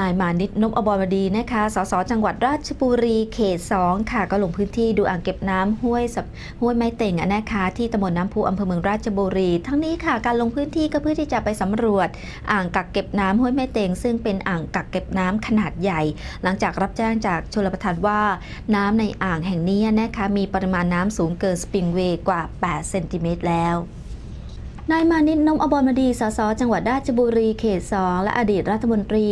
นายมานิดนพอบรดีนะคะ สส จังหวัดราชบุรี เขต 2 ค่ะ ก็ลงพื้นที่ดูอ่างเก็บน้ำห้วยห้วยไม้เต่งนะคะ ที่ตำบลน้ำพุอำเภอเมืองราชบุรี ทั้งนี้ค่ะ การลงพื้นที่ก็เพื่อที่จะไปสำรวจ อ่างกักเก็บน้ำห้วยไม้เต่ง ซึ่งเป็นอ่างกักเก็บน้ำขนาดใหญ่ หลังจากรับแจ้งจากชลประทานว่า น้ำในอ่างแห่งนี้นะคะ มีปริมาณน้ำสูงเกินสปริงเวย์กว่า 8 เซนติเมตรแล้วนายมานิดนมอบรมดี สส จังหวัดราชบุรี เขต 2 และอดีตรัฐมนตรี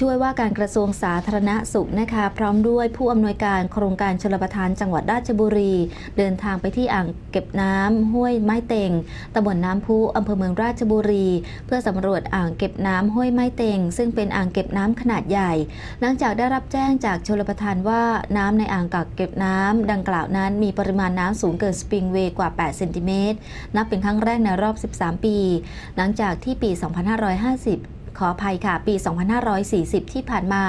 ช่วยว่าการกระทรวงสาธารณสุขนะคะ พร้อมด้วยผู้อำนวยการโครงการชลประทานจังหวัดราชบุรี เดินทางไปที่อ่างเก็บน้ำห้วยไม้เต็งตำบลน้ำพุอำเภอเมืองราชบุรี เพื่อสำรวจอ่างเก็บน้ำห้วยไม้เต็งซึ่งเป็นอ่างเก็บน้ำขนาดใหญ่ หลังจากได้รับแจ้งจากชลประทานว่าน้ำในอ่างกักเก็บน้ำดังกล่าวนั้นมีปริมาณน้ำสูงเกินสปริงเวย์กว่า 8 เซนติเมตร นับเป็นครั้งแรกในรอบ 13 ปี หลังจากที่ปี 2550 ขออภัยค่ะ ปี 2540 ที่ผ่านมา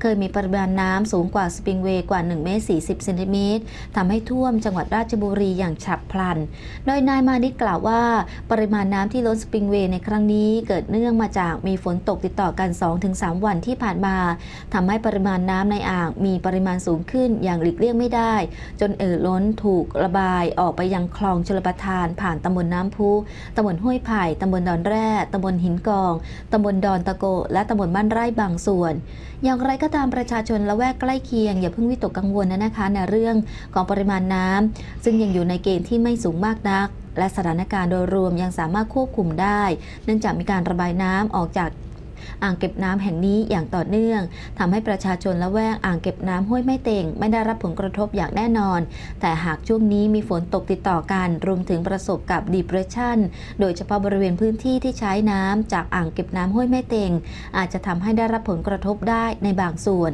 เคยมีปริมาณน้ำสูงกว่าสปริงเวย์กว่า 1 เมตร 40 เซนติเมตรทำให้ท่วมจังหวัดราชบุรีอย่างฉับพลัน โดยนายมานิดกล่าวว่า ปริมาณน้ำที่ล้นสปริงเวย์ในครั้งนี้ เกิดเนื่องมาจากมีฝนตกติดต่อกัน 2-3 วันที่ผ่านมาทำให้ปริมาณน้ำในอ่างมีปริมาณสูงขึ้นอย่างหลีกเลี่ยงไม่ได้ จนเอ่อล้นถูกระบายออกไปยังคลองชลประทาน ผ่านตำบลน้ำพุตำบลห้วยไผ่ตำบลดอนแร่ตำบลหินกองตำบลดอนตะโก และตำบลบ้านไร่บางส่วน อย่างไรก็ตามประชาชนละแวกใกล้เคียง อย่าเพิ่งวิตกกังวลนะนะคะในเรื่องของปริมาณน้ำซึ่งยังอยู่ในเกณฑ์ที่ไม่สูงมากนัก และสถานการณ์โดยรวมยังสามารถควบคุมได้ เนื่องจากมีการระบายน้ำออกจาก อ่างเก็บน้ำแห่งนี้อย่างต่อเนื่องทำให้ประชาชนละแวกอ่างเก็บน้ำห้วยไม่เต่งไม่ได้รับผลกระทบอย่างแน่นอน แต่หากช่วงนี้มีฝนตกติดต่อกันรวมถึงประสบกับ depression โดยเฉพาะบริเวณพื้นที่ที่ใช้น้ำจากอ่างเก็บน้ำห้วยแม่เต็งอาจจะทำให้ได้รับผลกระทบได้ในบางส่วน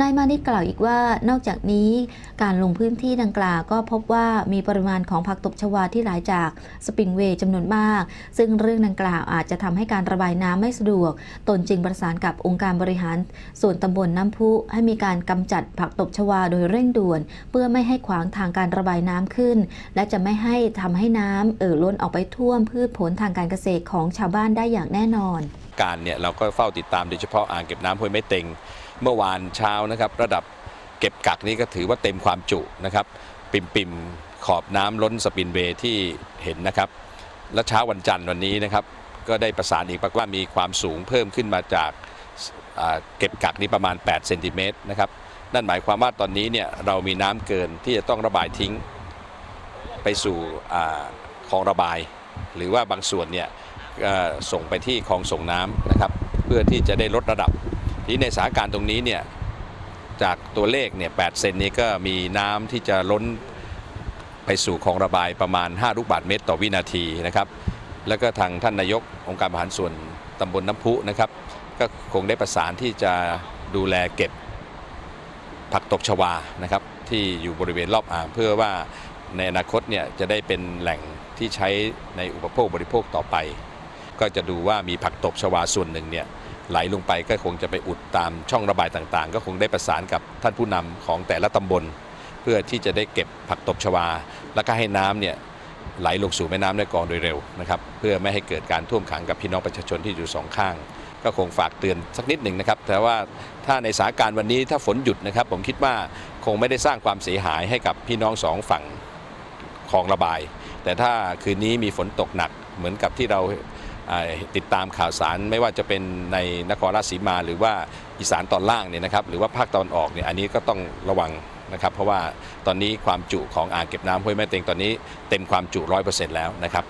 นายมานิดกล่าวอีกว่านอกจากนี้ การลงพื้นที่ดังกล่าวก็พบว่ามีปริมาณของผักตบชวาที่ไหลจากสปริงเวย์จำนวนมาก ซึ่งเรื่องดังกล่าวอาจจะทำให้การระบายน้ำไม่สะดวกตนจึงประสานกับองค์การบริหาร ส่วนตำบลน้ำพุให้มีการกำจัดผักตบชวาโดยเร่งด่วน เพื่อไม่ให้ขวางทางการระบายน้ำขึ้น และจะไม่ให้ทำให้น้ำเอ่อล้นออกไปท่วมพืชผลทางการเกษตรของชาวบ้านได้อย่างแน่นอน การเนี่ยเราก็เฝ้าติดตามโดยเฉพาะอ่างเก็บน้ำห้วยไม้เต็ง เมื่อวานเช้านะครับ ระดับเก็บกักนี้ก็ถือว่าเต็มความจุนะครับ ปิ่มปิมๆขอบน้ำล้นสปินเวย์ที่เห็นนะครับ และเช้าวันจันทร์วันนี้นะครับ ก็ได้ประสานอีกว่ามีความสูงเพิ่มขึ้นมาจากเก็บกักนี้ประมาณ 8 เซนติเมตรนะครับ นั่นหมายความว่าตอนนี้เนี่ยเรามีน้ำเกินที่จะต้องระบายทิ้งไปสู่คลองระบาย หรือว่าบางส่วนเนี่ยส่งไปที่คลองส่งน้ำนะครับ เพื่อที่จะได้ลดระดับ ทีนี้ในสถานการณ์ตรงนี้เนี่ยจากตัวเลขเนี่ย 8 เซนนี้ก็มีน้ำที่จะล้นไปสู่คลองระบายประมาณ 5 ลูกบาศก์เมตรต่อวินาทีนะครับ แล้วก็ทางท่านนายกองค์การบริหารส่วนตำบลน้ำพุนะครับก็คงได้ประสานที่จะดูแลเก็บผักตบชวานะครับที่อยู่บริเวณรอบอ่างเพื่อว่าในอนาคตเนี่ยจะได้เป็นแหล่งที่ใช้ในอุปโภคบริโภคต่อไป ก็จะดูว่ามีผักตบชวาส่วนหนึ่งเนี่ยไหลลงไปก็คงจะไปอุดตามช่องระบายต่างๆ ก็คงได้ประสานกับท่านผู้นำของแต่ละตำบล เพื่อที่จะได้เก็บผักตบชวา แล้วก็ให้น้ำเนี่ย ไหลลงสู่แม่น้ำแม่กองโดยเร็วนะครับเพื่อไม่ให้เกิดการท่วมขังกับพี่น้องประชาชนที่อยู่สองข้าง ก็คงฝากเตือนสักนิดหนึ่งนะครับ แต่ว่าถ้าในสถานการณ์วันนี้ถ้าฝนหยุดนะครับ ผมคิดว่าคงไม่ได้สร้างความเสียหายให้กับพี่น้องสองฝั่งคลองระบาย แต่ถ้าคืนนี้มีฝนตกหนักเหมือนกับที่เรา ติดตามข่าวสารไม่ว่าจะเป็นในนครราชสีมา หรือว่าอีสานตอนล่างเนี่ยนะครับหรือว่าภาคตอนออกเนี่ยอันนี้ก็ต้องระวังนะครับเพราะว่าตอนนี้ความจุของอ่างเก็บน้ำห้วยแม่เต็งตอนนี้เต็มความจุ 100%แล้วนะครับ